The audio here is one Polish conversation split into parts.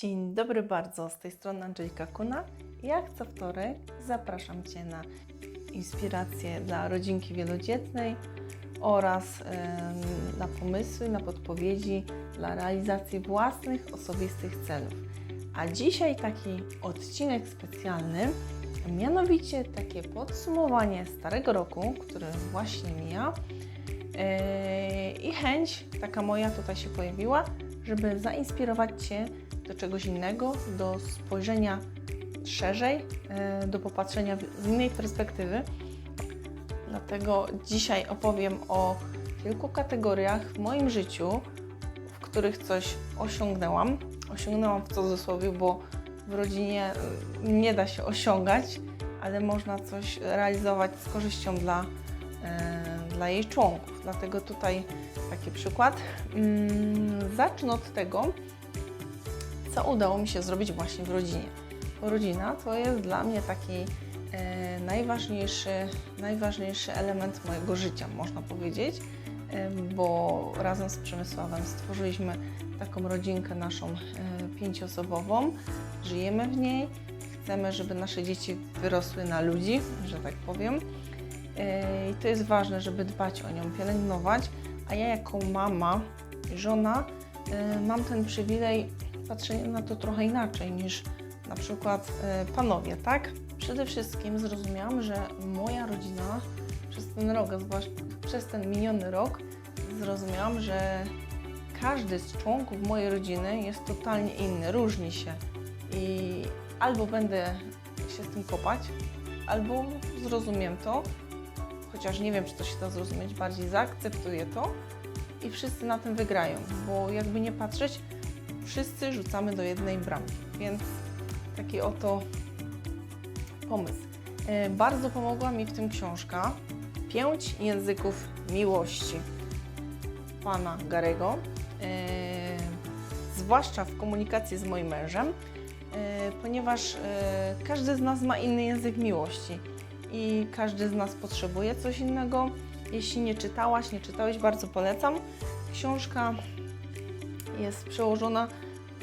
Dzień dobry bardzo, z tej strony Angelika Kuna. Jak co wtorek zapraszam Cię na inspiracje dla rodzinki wielodzietnej oraz na pomysły, na podpowiedzi dla realizacji własnych osobistych celów. A dzisiaj taki odcinek specjalny, mianowicie takie podsumowanie starego roku, który właśnie mija. I chęć taka moja tutaj się pojawiła, żeby zainspirować Cię do czegoś innego, do spojrzenia szerzej, yy, do popatrzenia z innej perspektywy. Dlatego dzisiaj opowiem o kilku kategoriach w moim życiu, w których coś osiągnęłam. Osiągnęłam w cudzysłowie, bo w rodzinie yy, nie da się osiągać, ale można coś realizować z korzyścią dla, yy, dla jej członków. Dlatego tutaj taki przykład. Mm, Zacznę od tego, co udało mi się zrobić właśnie w rodzinie. Rodzina to jest dla mnie taki e, najważniejszy, najważniejszy element mojego życia, można powiedzieć, e, bo razem z Przemysławem stworzyliśmy taką rodzinkę naszą e, pięcioosobową. Żyjemy w niej, chcemy, żeby nasze dzieci wyrosły na ludzi, że tak powiem. E, I to jest ważne, żeby dbać o nią, pielęgnować, a ja jako mama, żona, e, mam ten przywilej patrzenia na to trochę inaczej niż na przykład e, panowie, tak? Przede wszystkim zrozumiałam, że moja rodzina przez ten rok, a zwłaszcza przez ten miniony rok, zrozumiałam, że każdy z członków mojej rodziny jest totalnie inny, różni się. I albo będę się z tym kopać, albo zrozumiem to, chociaż nie wiem, czy to się da zrozumieć, bardziej zaakceptuję to i wszyscy na tym wygrają, bo jakby nie patrzeć, wszyscy rzucamy do jednej bramki, więc taki oto pomysł. E, Bardzo pomogła mi w tym książka Pięć języków miłości pana Garego, e, zwłaszcza w komunikacji z moim mężem, e, ponieważ każdy z nas ma inny język miłości i każdy z nas potrzebuje coś innego. Jeśli nie czytałaś, nie czytałeś, bardzo polecam. Książka jest przełożona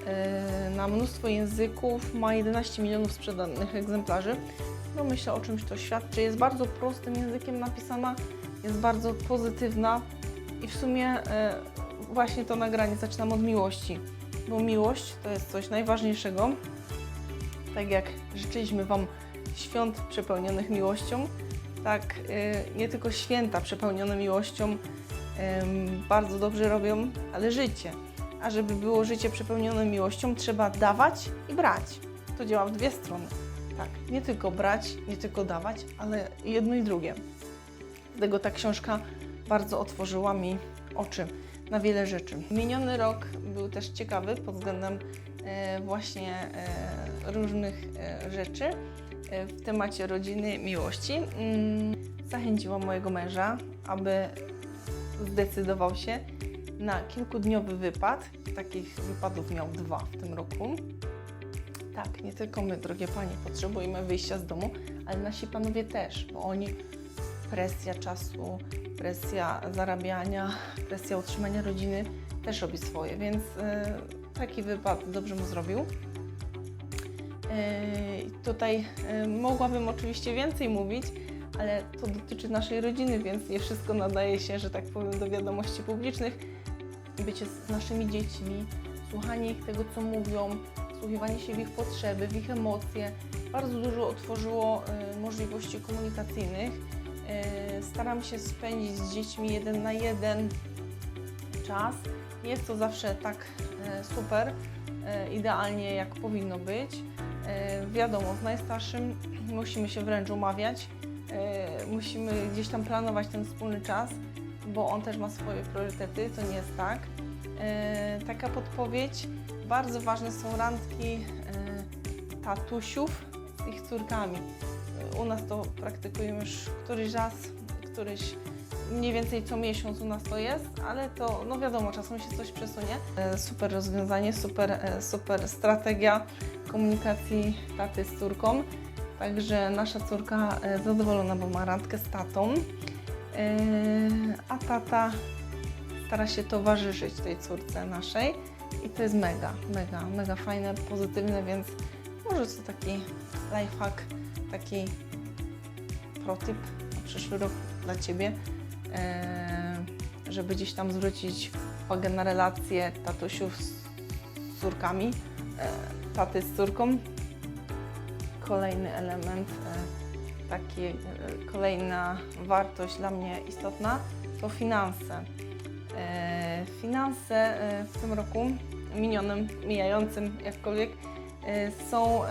e, na mnóstwo języków, ma 11 milionów sprzedanych egzemplarzy. No myślę o czymś to świadczy. Jest bardzo prostym językiem napisana, jest bardzo pozytywna i w sumie e, właśnie to nagranie zaczynam od miłości, bo miłość to jest coś najważniejszego. Tak jak życzyliśmy Wam świąt przepełnionych miłością, tak e, nie tylko święta przepełnione miłością bardzo dobrze robią, ale życie. A żeby było życie przepełnione miłością, trzeba dawać i brać. To działa w dwie strony. Tak, nie tylko brać, nie tylko dawać, ale jedno i drugie. Dlatego ta książka bardzo otworzyła mi oczy na wiele rzeczy. Miniony rok był też ciekawy pod względem e, właśnie e, różnych e, rzeczy w temacie rodziny, miłości. Mm, zachęciłam mojego męża, aby zdecydował się na kilkudniowy wypad. Takich wypadów miał dwa w tym roku. Tak, nie tylko my, drogie panie, potrzebujemy wyjścia z domu, ale nasi panowie też, bo oni presja czasu, presja zarabiania, presja utrzymania rodziny też robi swoje, więc e, taki wypad dobrze mu zrobił. E, tutaj e, mogłabym oczywiście więcej mówić, ale to dotyczy naszej rodziny, więc nie wszystko nadaje się, że tak powiem, do wiadomości publicznych. Bycie z naszymi dziećmi, słuchanie ich tego, co mówią, wsłuchiwanie się w ich potrzeby, w ich emocje, bardzo dużo otworzyło e, możliwości komunikacyjnych. E, staram się spędzić z dziećmi jeden na jeden czas. Nie jest to zawsze tak e, super, idealnie jak powinno być. Wiadomo, z najstarszym musimy się wręcz umawiać, musimy gdzieś tam planować ten wspólny czas, bo on też ma swoje priorytety, to nie jest tak. E, taka podpowiedź. Bardzo ważne są randki e, tatusiów z ich córkami. U nas to praktykujemy już któryś raz, któryś mniej więcej co miesiąc u nas to jest, ale to no wiadomo, czasem się coś przesunie. E, Super rozwiązanie, super, super strategia komunikacji taty z córką. Także nasza córka zadowolona, bo ma randkę z tatą, a tata stara się towarzyszyć tej córce naszej. I to jest mega, mega, mega fajne, pozytywne, więc może to taki lifehack, taki protip na przyszły rok dla Ciebie, e, żeby gdzieś tam zwrócić uwagę na relacje tatusiów z córkami, e, taty z córką. Kolejny element, taki, e, kolejna wartość dla mnie istotna to finanse. E, Finanse e, w tym roku minionym, mijającym jakkolwiek są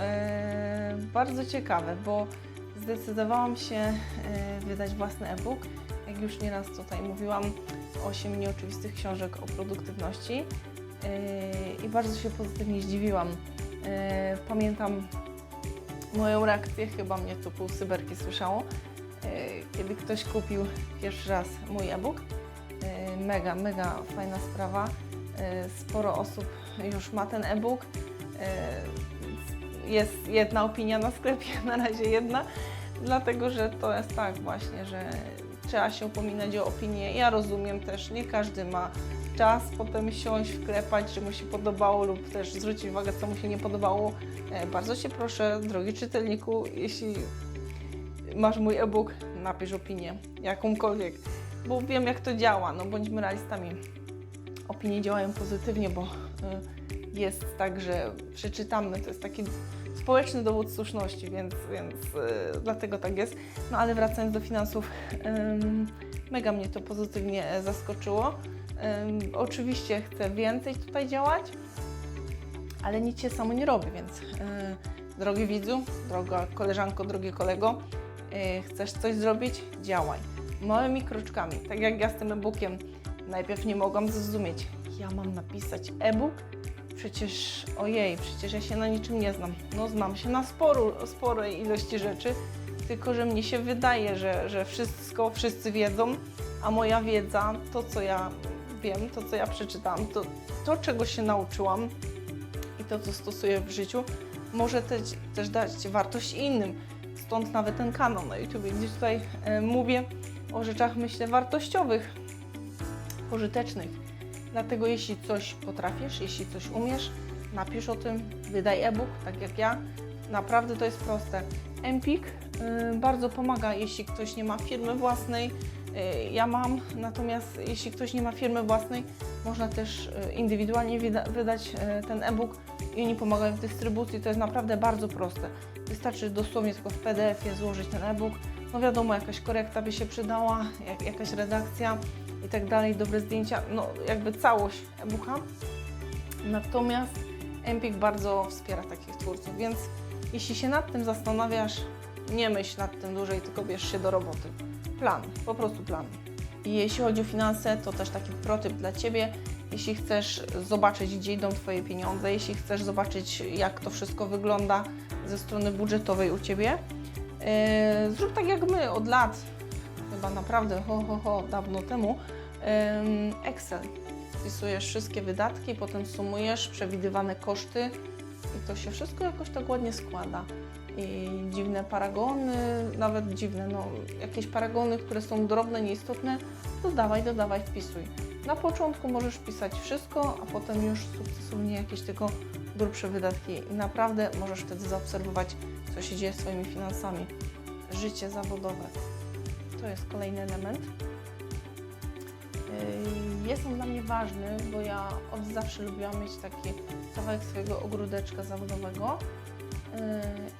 bardzo ciekawe, bo zdecydowałam się wydać własny e-book. Jak już nieraz tutaj mówiłam, 8 nieoczywistych książek o produktywności i bardzo się pozytywnie zdziwiłam. Pamiętam moją reakcję, chyba mnie to pół cyberki słyszało, e, kiedy ktoś kupił pierwszy raz mój e-book. E, Mega, mega fajna sprawa. E, Sporo osób już ma ten e-book. Jest jedna opinia na sklepie, na razie jedna, dlatego że to jest tak właśnie, że trzeba się upominać o opinię. Ja rozumiem też, nie każdy ma czas potem siąść, wklepać, że mu się podobało lub też zwrócić uwagę, co mu się nie podobało. E, Bardzo Cię proszę, drogi czytelniku, jeśli masz mój e-book, napisz opinię, jakąkolwiek, bo wiem jak to działa, no bądźmy realistami. Opinie działają pozytywnie, bo y, jest tak, że przeczytamy, to jest taki społeczny dowód słuszności, więc, więc y, dlatego tak jest. No ale wracając do finansów, mega mnie to pozytywnie e, zaskoczyło. Oczywiście chcę więcej tutaj działać, ale nic się samo nie robi, więc y, drogi widzu, droga koleżanko, drogi kolego, y, chcesz coś zrobić? Działaj. Małymi kroczkami, tak jak ja z tym e-bookiem najpierw nie mogłam zrozumieć, ja mam napisać e-book? Przecież, ojej, przecież ja się na niczym nie znam. No znam się na sporu, sporej ilości rzeczy, tylko że mnie się wydaje, że, że wszystko wszyscy wiedzą, a moja wiedza, to co ja wiem, to co ja przeczytałam, to, to czego się nauczyłam i to co stosuję w życiu, może też, też dać wartość innym. Stąd nawet ten kanał na YouTube, gdzie tutaj e, mówię o rzeczach, myślę, wartościowych, pożytecznych. Dlatego jeśli coś potrafisz, jeśli coś umiesz, napisz o tym, wydaj e-book, tak jak ja. Naprawdę to jest proste. Empik y, bardzo pomaga, jeśli ktoś nie ma firmy własnej. Y, ja mam, natomiast jeśli ktoś nie ma firmy własnej, można też y, indywidualnie wyda- wydać ten e-book i oni pomagają w dystrybucji. To jest naprawdę bardzo proste. Wystarczy dosłownie tylko w PDF-ie złożyć ten e-book. No wiadomo, jakaś korekta by się przydała, jak, jakaś redakcja i tak dalej, dobre zdjęcia, no jakby całość e-booka. Natomiast Empik bardzo wspiera takich twórców, więc jeśli się nad tym zastanawiasz, nie myśl nad tym dłużej, tylko bierz się do roboty. Plan, po prostu plan. I jeśli chodzi o finanse, to też taki protyp dla Ciebie. Jeśli chcesz zobaczyć, gdzie idą Twoje pieniądze, jeśli chcesz zobaczyć, jak to wszystko wygląda ze strony budżetowej u Ciebie, yy, zrób tak jak my od lat, chyba naprawdę ho, ho, ho, dawno temu, Excel. Wpisujesz wszystkie wydatki, potem sumujesz przewidywane koszty i to się wszystko jakoś tak ładnie składa. I dziwne paragony, nawet dziwne, no jakieś paragony, które są drobne, nieistotne, dodawaj, dodawaj, wpisuj. Na początku możesz pisać wszystko, a potem już sukcesywnie jakieś tylko grubsze wydatki i naprawdę możesz wtedy zaobserwować, co się dzieje z Twoimi finansami. Życie zawodowe. To jest kolejny element. Yy, Jest on dla mnie ważny, bo ja od zawsze lubiłam mieć taki kawałek swojego ogródeczka zawodowego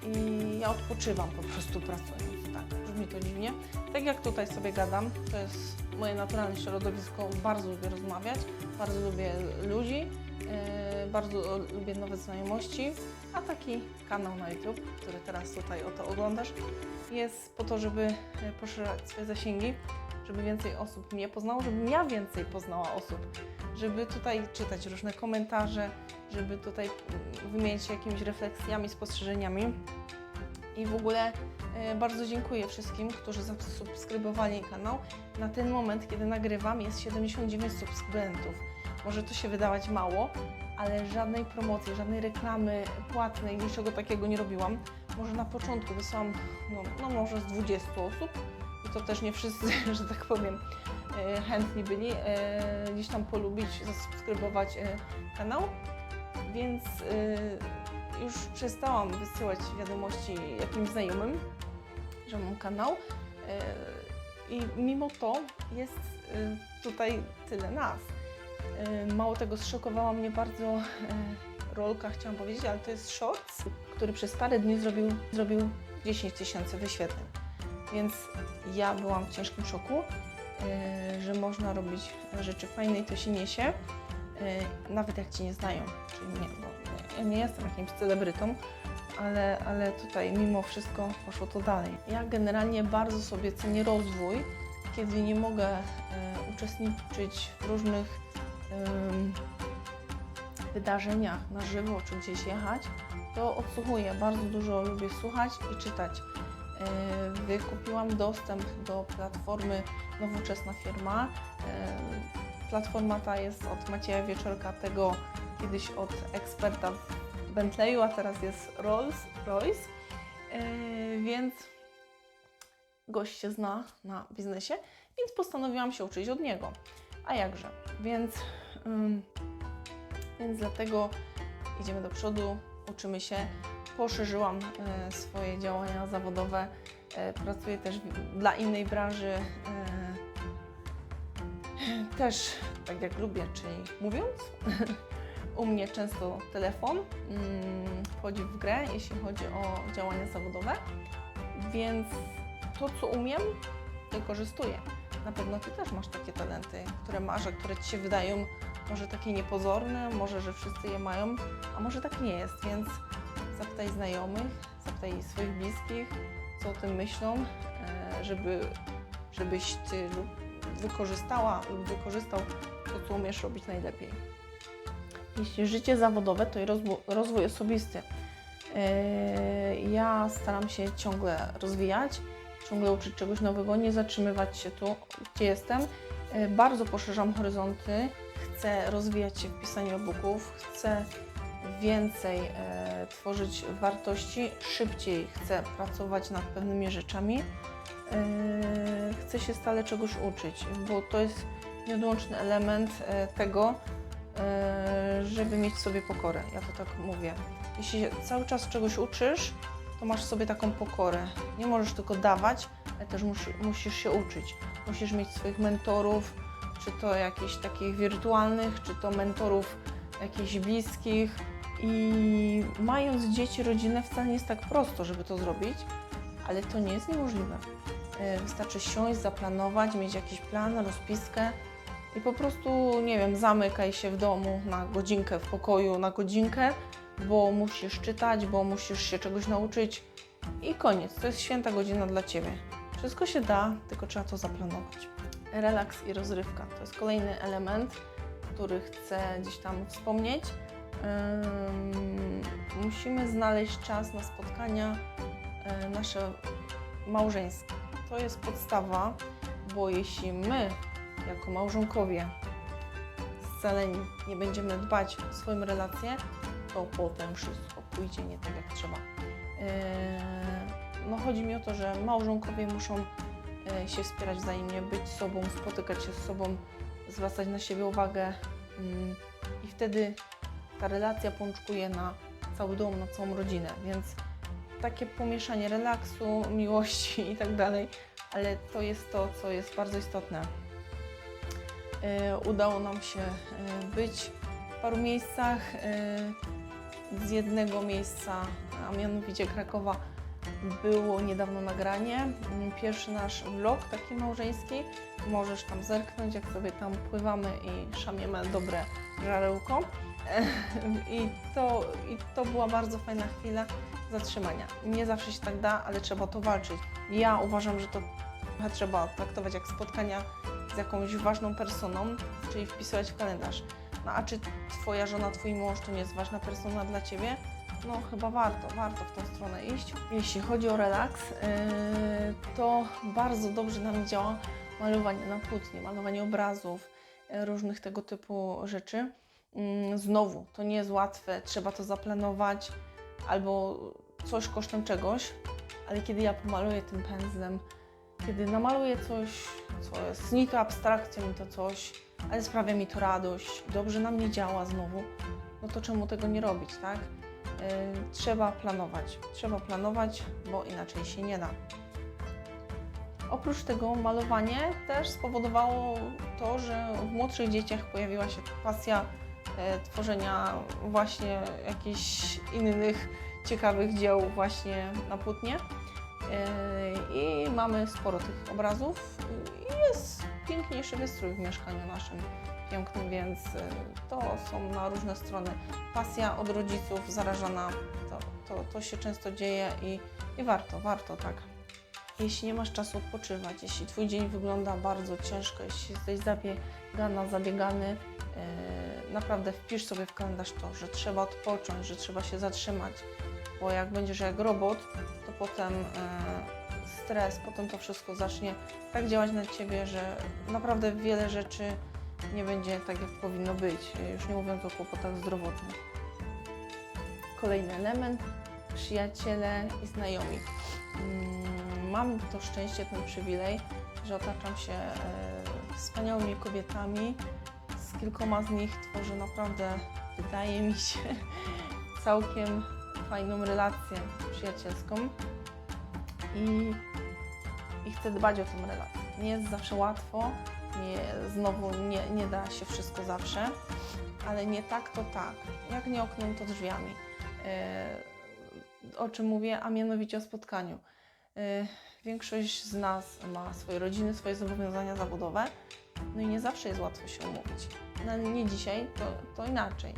yy, i ja odpoczywam po prostu pracując, tak, brzmi to dziwnie. Tak jak tutaj sobie gadam, to jest moje naturalne środowisko, bardzo lubię rozmawiać, bardzo lubię ludzi, yy, bardzo lubię nowe znajomości, a taki kanał na YouTube, który teraz tutaj oto oglądasz, jest po to, żeby yy, poszerzać swoje zasięgi, żeby więcej osób mnie poznało, żebym ja więcej poznała osób, żeby tutaj czytać różne komentarze, żeby tutaj mm, wymieniać się jakimiś refleksjami, spostrzeżeniami. I w ogóle e, bardzo dziękuję wszystkim, którzy zasubskrybowali kanał. Na ten moment, kiedy nagrywam, jest 79 subskrybentów. Może to się wydawać mało, ale żadnej promocji, żadnej reklamy płatnej, niczego takiego nie robiłam. Może na początku wysłałam, no, no może z 20 osób, i to też nie wszyscy, że tak powiem, e, chętni byli e, gdzieś tam polubić, zasubskrybować e, kanał, więc już przestałam wysyłać wiadomości jakimś znajomym, że mam kanał. I mimo to jest tutaj tyle nas. E, Mało tego, zszokowała mnie bardzo e, rolka, chciałam powiedzieć, ale to jest shorts, który przez parę dni zrobił, zrobił 10 tysięcy wyświetleń. Więc ja byłam w ciężkim szoku, e, że można robić rzeczy fajne i to się niesie, nawet jak Cię nie znają. Czyli nie, bo ja nie jestem jakimś celebrytą, ale, ale tutaj mimo wszystko poszło to dalej. Ja generalnie bardzo sobie cenię rozwój, kiedy nie mogę uczestniczyć w różnych wydarzeniach na żywo czy gdzieś jechać, to odsłuchuję. Bardzo dużo lubię słuchać i czytać. E, Wykupiłam dostęp do platformy Nowoczesna Firma. E, Platforma ta jest od Macieja Wieczorka, tego kiedyś od eksperta w Bentleyu, a teraz jest Rolls Royce. E, Więc gość się zna na biznesie, więc postanowiłam się uczyć od niego. A jakże? Więc, więc dlatego idziemy do przodu, uczymy się. Poszerzyłam e, swoje działania zawodowe. E, pracuję też dla innej branży. E, też tak jak lubię, czyli mówiąc. U mnie często telefon mm, wchodzi w grę, jeśli chodzi o działania zawodowe, więc to, co umiem, wykorzystuję. Na pewno Ty też masz takie talenty, które masz, a które Ci się wydają może takie niepozorne, może, że wszyscy je mają, a może tak nie jest, więc zapytaj znajomych, zapytaj swoich bliskich, co o tym myślą, e, żeby, żebyś Ty wykorzystała lub wykorzystał to, co umiesz robić najlepiej. Jeśli życie zawodowe, to i rozwój, rozwój osobisty. E, Ja staram się ciągle rozwijać, ciągle uczyć czegoś nowego, nie zatrzymywać się tu, gdzie jestem. E, Bardzo poszerzam horyzonty, chcę rozwijać się w pisaniu e-booków, chcę więcej e, tworzyć wartości, szybciej chcę pracować nad pewnymi rzeczami. E, chcę się stale czegoś uczyć, bo to jest nieodłączny element e, tego, e, żeby mieć sobie pokorę. Ja to tak mówię. Jeśli się cały czas czegoś uczysz, to masz sobie taką pokorę. Nie możesz tylko dawać, ale też musi, musisz się uczyć. Musisz mieć swoich mentorów, czy to jakichś takich wirtualnych, czy to mentorów jakichś bliskich. I mając dzieci, rodzinę, wcale nie jest tak prosto, żeby to zrobić, ale to nie jest niemożliwe. E, Wystarczy siąść, zaplanować, mieć jakiś plan, rozpiskę i po prostu, nie wiem, zamykaj się w domu na godzinkę, w pokoju na godzinkę, bo musisz czytać, bo musisz się czegoś nauczyć i koniec. To jest święta godzina dla Ciebie. Wszystko się da, tylko trzeba to zaplanować. Relaks i rozrywka to jest kolejny element, który chcę gdzieś tam wspomnieć. Musimy znaleźć czas na spotkania y, nasze małżeńskie. To jest podstawa, bo jeśli my, jako małżonkowie, scaleni, nie będziemy dbać o swoją relację, to potem wszystko pójdzie nie tak jak trzeba. No chodzi mi o to, że małżonkowie muszą się wspierać wzajemnie, być sobą, spotykać się z sobą, zwracać na siebie uwagę yy, i wtedy ta relacja pączkuje na cały dom, na całą rodzinę, więc takie pomieszanie relaksu, miłości i tak dalej, ale to jest to, co jest bardzo istotne. E, Udało nam się e, być w paru miejscach. e, Z jednego miejsca, a mianowicie Krakowa, było niedawno nagranie. Pierwszy nasz vlog taki małżeński. Możesz tam zerknąć, jak sobie tam pływamy i szamiemy dobre żarełko. I to, I to była bardzo fajna chwila zatrzymania. Nie zawsze się tak da, ale trzeba to walczyć. Ja uważam, że to trzeba traktować jak spotkania z jakąś ważną personą, czyli wpisywać w kalendarz. No a czy Twoja żona, Twój mąż to nie jest ważna persona dla Ciebie? No chyba warto, warto w tą stronę iść. Jeśli chodzi o relaks, yy, to bardzo dobrze nam działa malowanie na płótnie, malowanie obrazów, yy, różnych tego typu rzeczy. Yy, Znowu, to nie jest łatwe, trzeba to zaplanować albo coś kosztem czegoś, ale kiedy ja pomaluję tym pędzlem, Kiedy namaluję coś, co jest ni to abstrakcją, to coś, ale sprawia mi to radość, dobrze na mnie działa znowu, no to czemu tego nie robić, tak? Yy, trzeba planować. Trzeba planować, bo inaczej się nie da. Oprócz tego malowanie też spowodowało to, że w młodszych dzieciach pojawiła się pasja e, tworzenia właśnie jakichś innych ciekawych dzieł właśnie na płótnie. E, I mamy sporo tych obrazów i jest piękniejszy wystrój w mieszkaniu naszym pięknym, więc e, to są na różne strony. Pasja od rodziców zarażona, to, to, to się często dzieje i, i warto, warto tak. Jeśli nie masz czasu odpoczywać, jeśli Twój dzień wygląda bardzo ciężko, jeśli jesteś zabiegana, zabiegany, yy, naprawdę wpisz sobie w kalendarz to, że trzeba odpocząć, że trzeba się zatrzymać, bo jak będziesz jak robot, to potem yy, stres, potem to wszystko zacznie tak działać na Ciebie, że naprawdę wiele rzeczy nie będzie tak, jak powinno być, już nie mówiąc o kłopotach zdrowotnych. Kolejny element, przyjaciele i znajomi. Mm, Mam to szczęście, ten przywilej, że otaczam się e, wspaniałymi kobietami. Z kilkoma z nich tworzę naprawdę, wydaje mi się, całkiem fajną relację przyjacielską i, i chcę dbać o tę relację. Nie jest zawsze łatwo, nie, znowu nie, nie da się wszystko zawsze, ale nie tak to tak. Jak nie oknem, to drzwiami. E, o czym mówię, a mianowicie o spotkaniu. Y, Większość z nas ma swoje rodziny, swoje zobowiązania zawodowe, no i nie zawsze jest łatwo się umówić. No nie dzisiaj, to, to inaczej.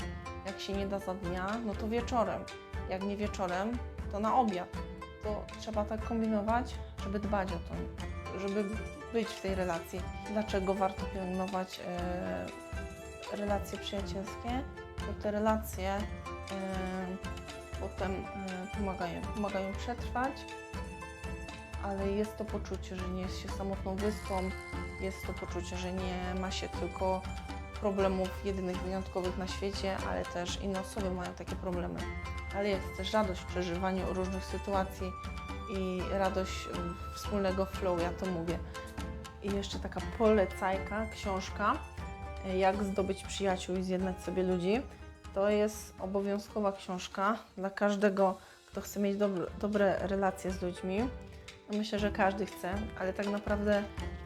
Jak się nie da za dnia, no to wieczorem. Jak nie wieczorem, to na obiad. To trzeba tak kombinować, żeby dbać o to, żeby być w tej relacji. Dlaczego warto pielęgnować e, relacje przyjacielskie? Bo te relacje e, potem e, pomagają, pomagają przetrwać, ale jest to poczucie, że nie jest się samotną wyspą, jest to poczucie, że nie ma się tylko problemów jedynych, wyjątkowych na świecie, ale też inne osoby mają takie problemy. Ale jest też radość w przeżywaniu różnych sytuacji i radość wspólnego flow, ja to mówię. I jeszcze taka polecajka, książka, jak zdobyć przyjaciół i zjednać sobie ludzi. To jest obowiązkowa książka dla każdego, kto chce mieć dobre, dobre relacje z ludźmi. No myślę, że każdy chce, ale tak naprawdę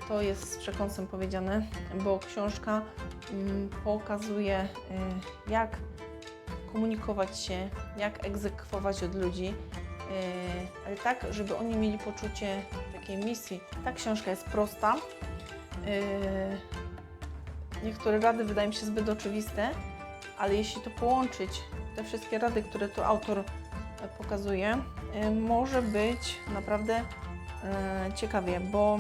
to jest z przekąsem powiedziane, bo książka mm, pokazuje, y, jak komunikować się, jak egzekwować od ludzi, y, ale tak, żeby oni mieli poczucie takiej misji. Ta książka jest prosta. Y, niektóre rady wydają mi się zbyt oczywiste, ale jeśli to połączyć, te wszystkie rady, które tu autor e, pokazuje, y, może być naprawdę e, ciekawie, bo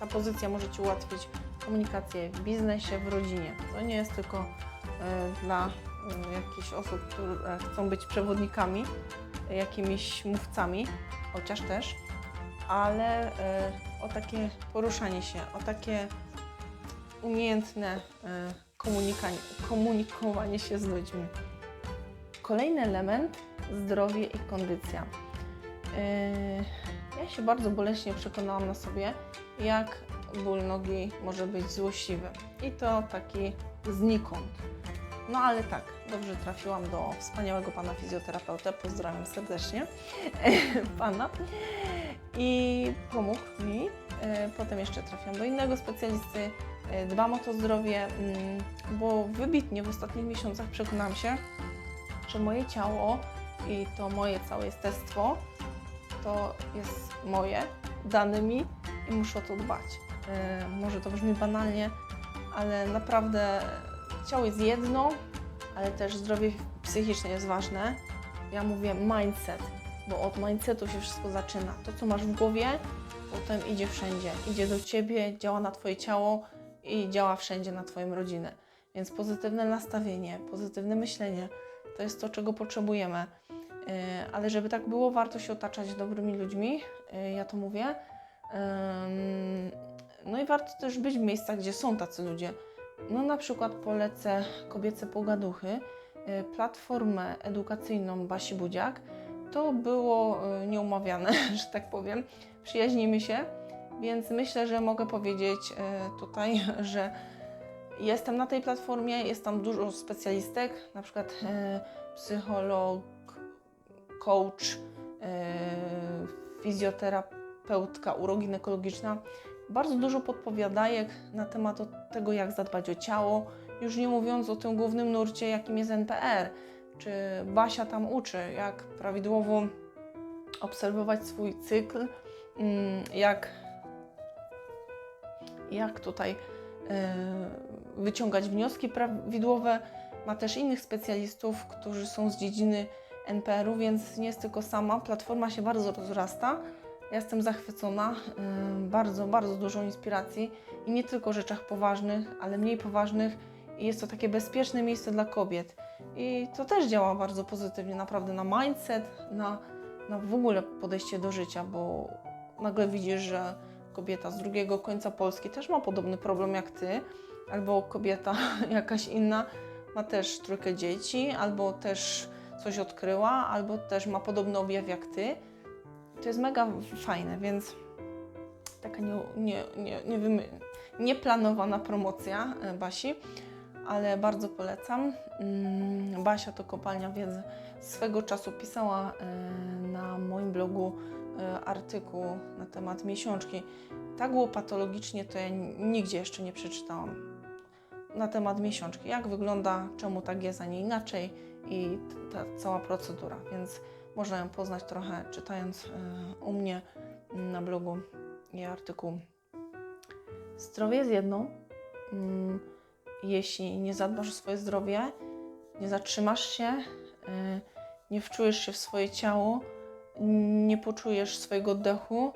ta pozycja może Ci ułatwić komunikację w biznesie, w rodzinie. To nie jest tylko e, dla e, jakichś osób, które chcą być przewodnikami, e, jakimiś mówcami, chociaż też, ale e, o takie poruszanie się, o takie umiejętne e, komunikowanie się z ludźmi. Kolejny element zdrowie i kondycja. Yy, Ja się bardzo boleśnie przekonałam na sobie, jak ból nogi może być złośliwy. I to taki znikąd. No ale tak, dobrze trafiłam do wspaniałego pana fizjoterapeutę, pozdrawiam serdecznie pana. I pomógł mi. Yy, Potem jeszcze trafiłam do innego specjalisty. Yy, Dbam o to zdrowie, mm, bo wybitnie w ostatnich miesiącach przekonałam się, że moje ciało i to moje całe jestestwo to jest moje, dane mi i muszę o to dbać. Yy, może to brzmi banalnie, ale naprawdę ciało jest jedno, ale też zdrowie psychiczne jest ważne. Ja mówię mindset, bo od mindsetu się wszystko zaczyna. To, co masz w głowie, potem idzie wszędzie. Idzie do ciebie, działa na twoje ciało i działa wszędzie na twoją rodzinę. Więc pozytywne nastawienie, pozytywne myślenie to jest to, czego potrzebujemy. Yy, Ale żeby tak było, warto się otaczać dobrymi ludźmi, yy, ja to mówię. No i warto też być w miejscach, gdzie są tacy ludzie. No na przykład polecę Kobiece Pogaduchy, yy, platformę edukacyjną Basi Budziak. To było yy, nieumawiane, że tak powiem, przyjaźnimy się, więc myślę, że mogę powiedzieć e, tutaj, że jestem na tej platformie, jest tam dużo specjalistek, na przykład psycholog, coach, fizjoterapeutka uroginekologiczna. Bardzo dużo podpowiadajek na temat tego, jak zadbać o ciało, już nie mówiąc o tym głównym nurcie, jakim jest NPR. Czy Basia tam uczy, jak prawidłowo obserwować swój cykl, mm, jak, jak tutaj e, wyciągać wnioski prawidłowe. Ma też innych specjalistów, którzy są z dziedziny NPR-u, więc nie jest tylko sama. Platforma się bardzo rozrasta. Ja jestem zachwycona, bardzo, bardzo dużo inspiracji i nie tylko rzeczach poważnych, ale mniej poważnych. I jest to takie bezpieczne miejsce dla kobiet. I to też działa bardzo pozytywnie, naprawdę na mindset, na, na w ogóle podejście do życia, bo nagle widzisz, że kobieta z drugiego końca Polski też ma podobny problem jak ty, albo kobieta jakaś inna ma też trójkę dzieci, albo też coś odkryła, albo też ma podobny objaw jak ty. To jest mega fajne, więc taka nie, nie, nie, nie wymy- nieplanowana promocja e, Basi, ale bardzo polecam. Mm, Basia to kopalnia wiedzy. Swego czasu pisała e, na moim blogu e, artykuł na temat miesiączki. Tak było patologicznie, to ja nigdzie jeszcze nie przeczytałam. Na temat miesiączki, jak wygląda, czemu tak jest, a nie inaczej i ta cała procedura. Więc można ją poznać trochę czytając e, u mnie na blogu i artykuł. Zdrowie jest jedno. Mm, Jeśli nie zadbasz o swoje zdrowie, nie zatrzymasz się, e, nie wczujesz się w swoje ciało, nie poczujesz swojego oddechu,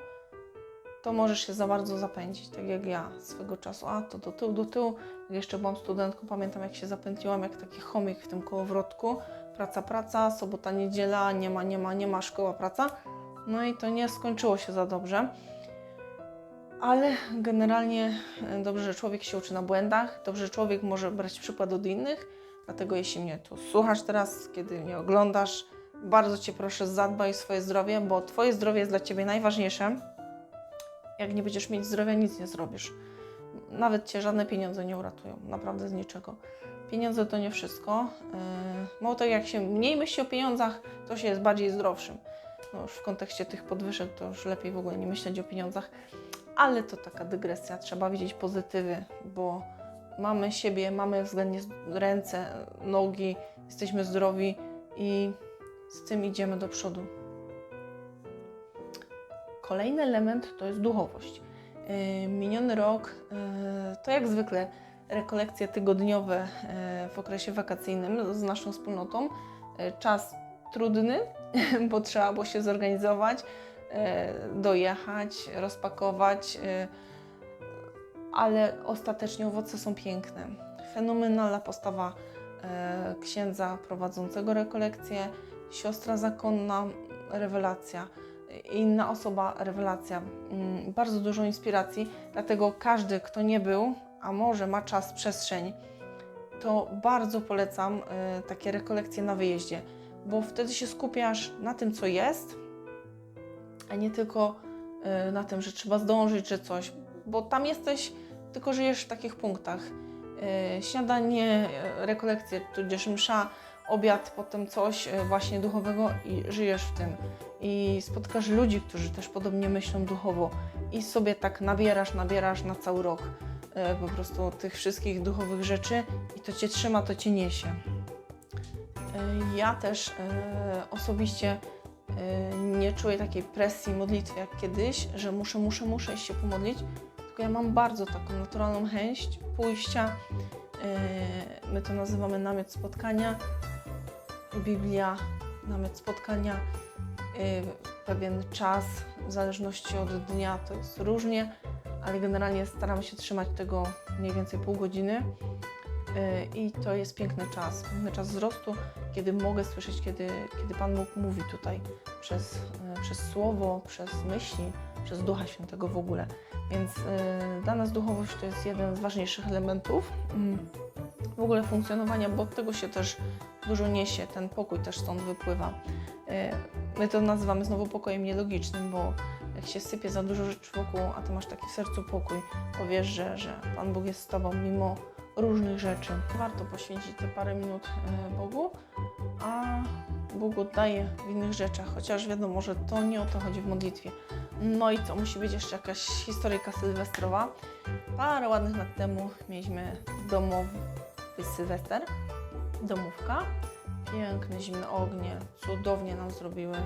to możesz się za bardzo zapędzić, tak jak ja swego czasu. A to do tyłu, do tyłu. Jak jeszcze byłam studentką, pamiętam jak się zapętliłam jak taki chomik w tym kołowrotku. Praca, praca, sobota, niedziela, nie ma, nie ma, nie ma, szkoła, praca. No i to nie skończyło się za dobrze. Ale generalnie e, dobrze, że człowiek się uczy na błędach, dobrze, że człowiek może brać przykład od innych. Dlatego jeśli mnie tu słuchasz teraz, kiedy mnie oglądasz, bardzo Cię proszę zadbaj o swoje zdrowie, bo Twoje zdrowie jest dla Ciebie najważniejsze. Jak nie będziesz mieć zdrowia, nic nie zrobisz. Nawet Cię żadne pieniądze nie uratują, naprawdę z niczego. Pieniądze to nie wszystko. Mało tego, jak się mniej myśli o pieniądzach, to się jest bardziej zdrowszym. No już w kontekście tych podwyżek to już lepiej w ogóle nie myśleć o pieniądzach. Ale to taka dygresja, trzeba widzieć pozytywy, bo mamy siebie, mamy względnie ręce, nogi, jesteśmy zdrowi i z tym idziemy do przodu. Kolejny element to jest duchowość. Miniony rok yy, to jak zwykle rekolekcje tygodniowe yy, w okresie wakacyjnym z naszą wspólnotą. Yy, Czas trudny, bo trzeba było się zorganizować, dojechać, rozpakować, ale ostatecznie owoce są piękne. Fenomenalna postawa e, księdza prowadzącego rekolekcję, siostra zakonna, rewelacja, inna osoba, rewelacja. Mm, Bardzo dużo inspiracji, dlatego każdy, kto nie był, a może ma czas, przestrzeń, to bardzo polecam e, takie rekolekcje na wyjeździe, bo wtedy się skupiasz na tym, co jest, a nie tylko e, na tym, że trzeba zdążyć, że coś, bo tam jesteś, tylko żyjesz w takich punktach. E, Śniadanie, rekolekcje, tudzież msza, obiad, potem coś właśnie duchowego i żyjesz w tym. I spotkasz ludzi, którzy też podobnie myślą duchowo i sobie tak nabierasz, nabierasz na cały rok e, po prostu tych wszystkich duchowych rzeczy i to Cię trzyma, to Cię niesie. E, Ja też e, osobiście nie czuję takiej presji modlitwy jak kiedyś, że muszę, muszę, muszę się pomodlić, tylko ja mam bardzo taką naturalną chęć pójścia. My to nazywamy namiot spotkania. Biblia, namiot spotkania, pewien czas, w zależności od dnia to jest różnie, ale generalnie staram się trzymać tego mniej więcej pół godziny. E, I to jest piękny czas, piękny czas wzrostu, kiedy mogę słyszeć, kiedy, kiedy Pan Bóg mówi tutaj przez, e, przez słowo, przez myśli, przez Ducha Świętego w ogóle. Więc e, dla nas duchowość to jest jeden z ważniejszych elementów mm, w ogóle funkcjonowania, bo od tego się też dużo niesie, ten pokój też stąd wypływa. E, My to nazywamy znowu pokojem nielogicznym, bo jak się sypie za dużo rzeczy wokół, a ty masz taki w sercu pokój, to wiesz, że, że Pan Bóg jest z Tobą mimo różnych rzeczy. Warto poświęcić te parę minut e, Bogu, a Bóg oddaje w innych rzeczach, chociaż wiadomo, że to nie o to chodzi w modlitwie. No i co, musi być jeszcze jakaś historyjka sylwestrowa. Parę ładnych lat temu mieliśmy domowy sylwester, domówka. Piękne, zimne ognie, cudownie nam zrobiły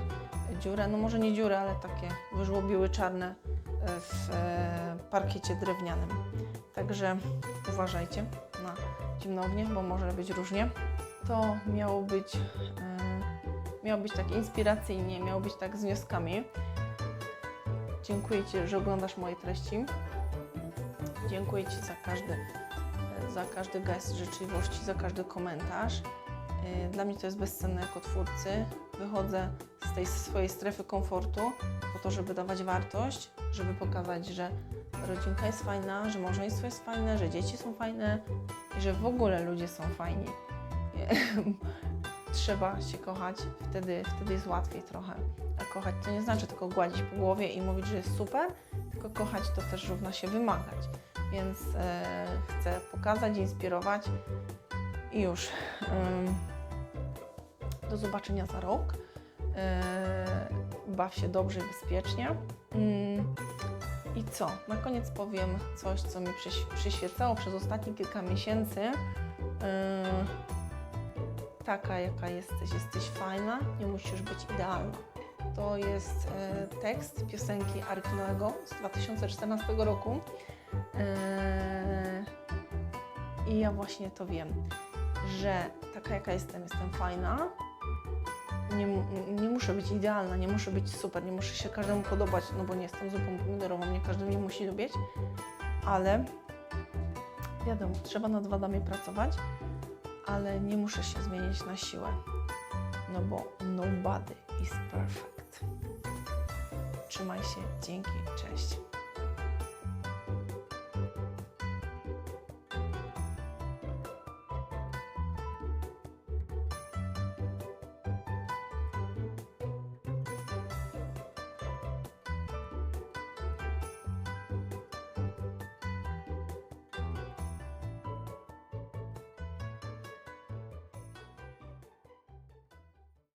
dziurę, no może nie dziurę, ale takie wyżłobiły czarne e, w e, parkiecie drewnianym. Także uważajcie na zimne ognie, bo może być różnie. To miało być, e, miało być tak inspiracyjnie, miało być tak z wnioskami. Dziękuję Ci, że oglądasz moje treści. Dziękuję Ci za każdy, za każdy gest życzliwości, za każdy komentarz. Y, Dla mnie to jest bezcenne jako twórcy. Wychodzę z tej swojej strefy komfortu po to, żeby dawać wartość, żeby pokazać, że rodzinka jest fajna, że małżeństwo jest fajne, że dzieci są fajne i że w ogóle ludzie są fajni. Trzeba się kochać, wtedy, wtedy jest łatwiej trochę. A kochać to nie znaczy tylko gładzić po głowie i mówić, że jest super, tylko kochać to też równa się wymagać. Więc e, chcę pokazać, inspirować i już. Do zobaczenia za rok. E, baw się dobrze i bezpiecznie. Ym, I co? Na koniec powiem coś, co mi przyś- przyświecało przez ostatnie kilka miesięcy. Yy, taka, jaka jesteś, jesteś fajna, nie musisz być idealna. To jest e, tekst piosenki Arknoego z 2014 roku. E, I ja właśnie to wiem, że taka jaka jestem, jestem fajna. Nie, nie muszę być idealna, nie muszę być super, nie muszę się każdemu podobać, no bo nie jestem zupą pomidorową, nie każdy mnie musi lubić, ale wiadomo, trzeba nad wadami pracować, ale nie muszę się zmienić na siłę, no bo nobody is perfect. Trzymaj się, dzięki, cześć.